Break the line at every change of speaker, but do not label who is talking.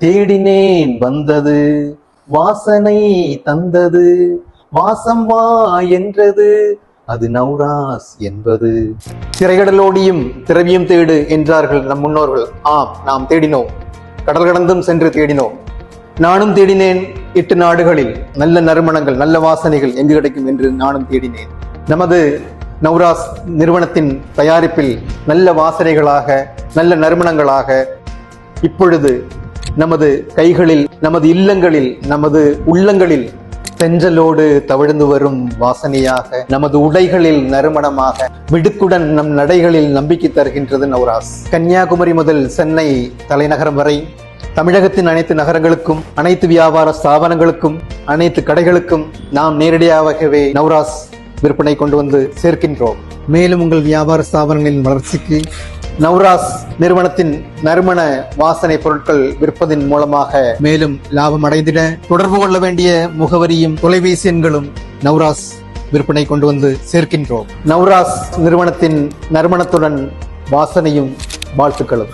தேடினேன் வந்தது வாசனை தந்தது வாசம் வா என்றது அது நௌராஸ் என்பது. திரைகடலோடியும் திரவியம் தேடு என்றார்கள் நம் முன்னோர்கள். ஆம் நாம் தேடினோம். கடல் கடந்தும் சென்று தேடினோம். நானும் தேடினேன் எட்டு நாடுகளில். நல்ல நறுமணங்கள் நல்ல வாசனைகள் எங்கு கிடைக்கும் என்று நானும் தேடினேன். நமது நௌராஸ் நிறுவனத்தின் தயாரிப்பில் நல்ல வாசனைகளாக நல்ல நறுமணங்களாக இப்பொழுது நமது கைகளில் நமது இல்லங்களில் நமது உள்ளங்களில் தென்றலோடு தவிழ்ந்து வரும் வாசனையாக நமது உடைகளில் நறுமணமாக மிடுக்குடன் நம் நடைகளில் நம்பிக்கை தருகின்றது நவராஸ் கன்னியாகுமரி முதல் சென்னை தலைநகரம் வரை தமிழகத்தின் அனைத்து நகரங்களுக்கும் அனைத்து வியாபார ஸ்தாபனங்களுக்கும் அனைத்து கடைகளுக்கும் நாம் நேரடியாகவே நவராஸ் விற்பனை கொண்டு வந்து சேர்க்கின்றோம். மேலும் உங்கள் வியாபார ஸ்தாபனங்களின் வளர்ச்சிக்கு நவ்ராஸ் நிறுவனத்தின் நறுமண வாசனை பொருட்கள் விற்பதின் மூலமாக மேலும் லாபம் அடைந்திட தொடர்பு கொள்ள வேண்டிய முகவரியும் தொலைபேசி எண்களும் நவ்ராஸ் விற்பனை கொண்டு வந்து சேர்க்கின்றோம். நவ்ராஸ் நிறுவனத்தின் நறுமணத்துடன் வாசனையும் வாழ்த்துக்களும்.